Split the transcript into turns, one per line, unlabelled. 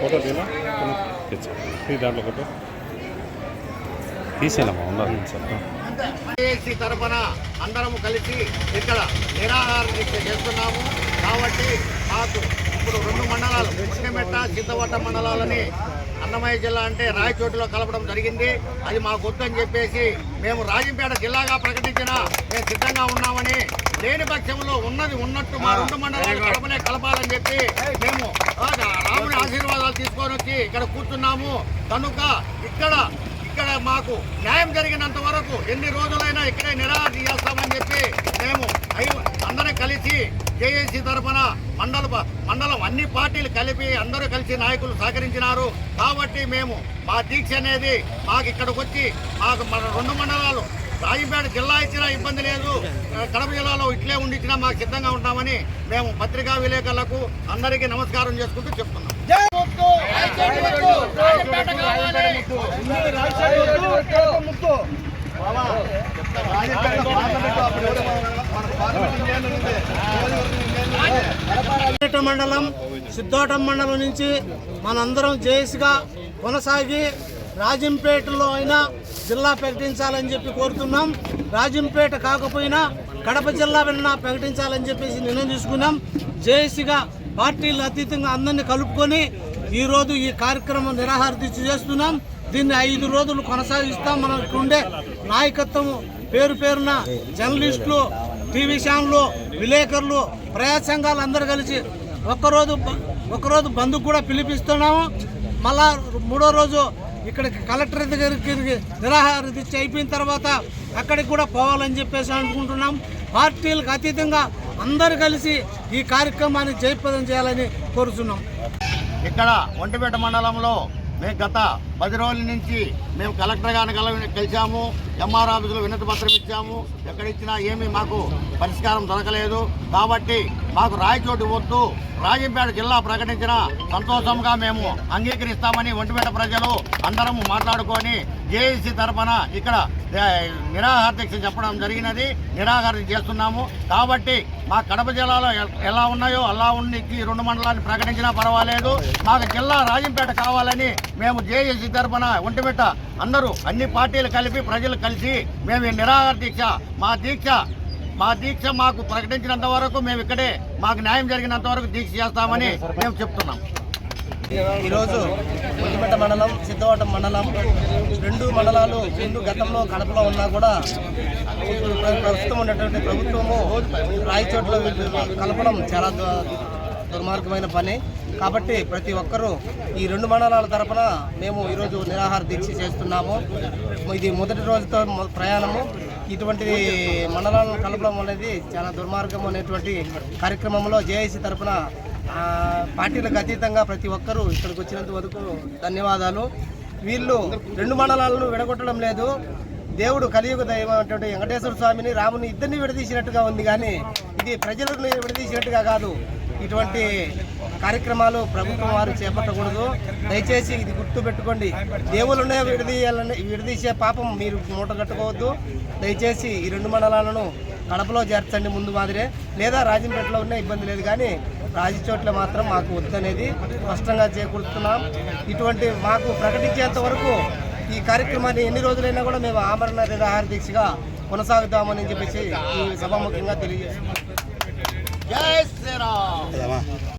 Photo దాంట్లో ఒకటి తీసేనమ్మా ఉండాలి
ఏసీ తరఫున అందరము కలిసి ఇక్కడ నిరాహార దీక్ష చేస్తున్నాము. కాబట్టి మాకు ఇప్పుడు రెండు మండలాలు ఉచ్చినమెట్ట సిద్ధవట్ట మండలాలని అన్నమయ్య జిల్లా అంటే రాయచోటిలో కలపడం జరిగింది. అది మాకు వద్దని చెప్పేసి మేము రాజంపేట జిల్లాగా ప్రకటించిన మేము సిద్ధంగా ఉన్నామని లేని పక్షంలో ఉన్నది ఉన్నట్టు మా రెండు మండలాలు కలపనే కలపాలని చెప్పి మేము రాముని ఆశీర్వాదాలు తీసుకొని వచ్చి ఇక్కడ కూర్చున్నాము. కనుక ఇక్కడ ఇక్కడ మాకు న్యాయం జరిగినంత వరకు ఎన్ని రోజులైనా ఇక్కడే నిరాహార చేస్తామని చెప్పి మేము ఐ- అందరం కలిసి జేఏసీ తరఫున మండల మండలం అన్ని పార్టీలు కలిపి అందరూ కలిసి నాయకులు సహకరించినారు. కాబట్టి మేము మా దీక్ష అనేది మాకు ఇక్కడికి వచ్చి మాకు మన రెండు మండలాలు రాజంపేట జిల్లా ఇచ్చినా ఇబ్బంది లేదు. కడప జిల్లాలో ఇట్లే ఉండి ఇచ్చినా మాకు సిద్ధంగా ఉంటామని మేము పత్రికా విలేకరులకు అందరికీ నమస్కారం చేసుకుంటూ చెప్తున్నాం. రాజంపేట
మండలం సిద్ధోటం మండలం నుంచి మనందరం జేఎస్గా కొనసాగి రాజంపేటలో అయినా జిల్లా ప్రకటించాలని చెప్పి కోరుతున్నాం. రాజంపేట కాకపోయినా కడప జిల్లా వెళ్ళినా ప్రకటించాలని చెప్పేసి నిర్ణయం తీసుకున్నాం. జేఏసీగా పార్టీలు అతీతంగా అందరినీ కలుపుకొని ఈరోజు ఈ కార్యక్రమం నిరాహార దీక్ష చేస్తున్నాం. దీన్ని ఐదు రోజులు కొనసాగిస్తాం. మనకు ఉండే నాయకత్వం పేరు పేరున జర్నలిస్టులు టీవీ ఛానళ్ళు విలేకరులు ప్రజా సంఘాలు అందరూ కలిసి ఒక్కరోజు ఒకరోజు బంధుకు కూడా పిలిపిస్తున్నాము. మళ్ళా మూడో రోజు ఇక్కడికి కలెక్టర్ దగ్గరికి నిరాహార దీక్ష అయిపోయిన తర్వాత అక్కడికి కూడా పోవాలని చెప్పేసి అనుకుంటున్నాం. పార్టీలకు అతీతంగా అందరు కలిసి ఈ కార్యక్రమాన్ని జయప్రదం చేయాలని కోరుతున్నాం
ఇక్కడ ఒంటిపేట మండలంలో మేము గత పది రోజుల నుంచి మేము కలెక్టర్ గారిని కల కలిసాము ఎంఆర్ ఆఫీసులో వినతి పత్రం ఇచ్చాము. ఎక్కడ ఇచ్చినా ఏమీ మాకు పరిష్కారం దొరకలేదు. కాబట్టి మాకు రాయచోటు వద్దు. రాజంపేట జిల్లా ప్రకటించిన సంతోషంగా మేము అంగీకరిస్తామని ఒంటిపేట ప్రజలు అందరము మాట్లాడుకొని జేఏసీ తరఫున ఇక్కడ నిరాహార దీక్ష చెప్పడం జరిగినది. నిరాహార చేస్తున్నాము. కాబట్టి మా కడప జిల్లాలో ఎలా ఉన్నాయో అలా ఉండి ఈ రెండు మండలాన్ని ప్రకటించినా పర్వాలేదు. మాకు జిల్లా రాజంపేట కావాలని మేము జేఏసీ తరఫున ఒంటిమిట్ట అందరూ అన్ని పార్టీలు కలిపి ప్రజలు కలిసి మేము నిరాహార దీక్ష మా దీక్ష మా దీక్ష మాకు ప్రకటించినంత వరకు మేము ఇక్కడే మాకు న్యాయం జరిగినంత వరకు దీక్ష చేస్తామని మేము చెప్తున్నాం.
ఈరోజు ముద్దిపేట మండలం సిద్ధవటం మండలం రెండు మండలాలు రెండు గతంలో కడపలో ఉన్నా కూడా ప్రస్తుతం ఉన్నటువంటి ప్రభుత్వము రాయచోట్ల కలపడం చాలా దు- దుర్మార్గమైన పని. కాబట్టి ప్రతి ఒక్కరూ ఈ రెండు మండలాల తరపున మేము ఈరోజు నిరాహార దీక్ష చేస్తున్నాము. ఇది మొదటి రోజుతో ప్రయాణము. ఇటువంటి మండలాలను కలపడం అనేది చాలా దుర్మార్గం అనేటువంటి కార్యక్రమంలో జేఏసీ తరపున పార్టీలకు అతీతంగా ప్రతి ఒక్కరూ ఇక్కడికి వచ్చినంత వరకు ధన్యవాదాలు. వీళ్ళు రెండు మండలాలను విడగొట్టడం లేదు. దేవుడు కలియుగ దైవం అటువంటి వెంకటేశ్వర స్వామిని రాముని ఇద్దరిని విడదీసినట్టుగా ఉంది కానీ ఇది ప్రజలను విడదీసినట్టుగా కాదు. ఇటువంటి కార్యక్రమాలు ప్రభుత్వం వారు చేపట్టకూడదు. దయచేసి ఇది గుర్తు పెట్టుకోండి దేవుళ్ళనే విడదీయాలని విడదీసే పాపం మీరు మూట కట్టుకోవద్దు. దయచేసి ఈ రెండు మండలాలను కడపలో చేర్చండి ముందు మాదిరే. లేదా రాజంపేటలో ఉన్న ఇబ్బంది లేదు కానీ రాజచోట్ల మాత్రం మాకు వద్దనేది స్పష్టంగా చేకూరుతున్నాం. ఇటువంటి మాకు ప్రకటించేంత వరకు ఈ కార్యక్రమాన్ని ఎన్ని రోజులైనా కూడా మేము ఆమరణ నిరాహార దీక్షగా కొనసాగుతామని చెప్పేసి ఈ సభాముఖంగా తెలియజేస్తున్నాం.
జై శ్రీరామ్.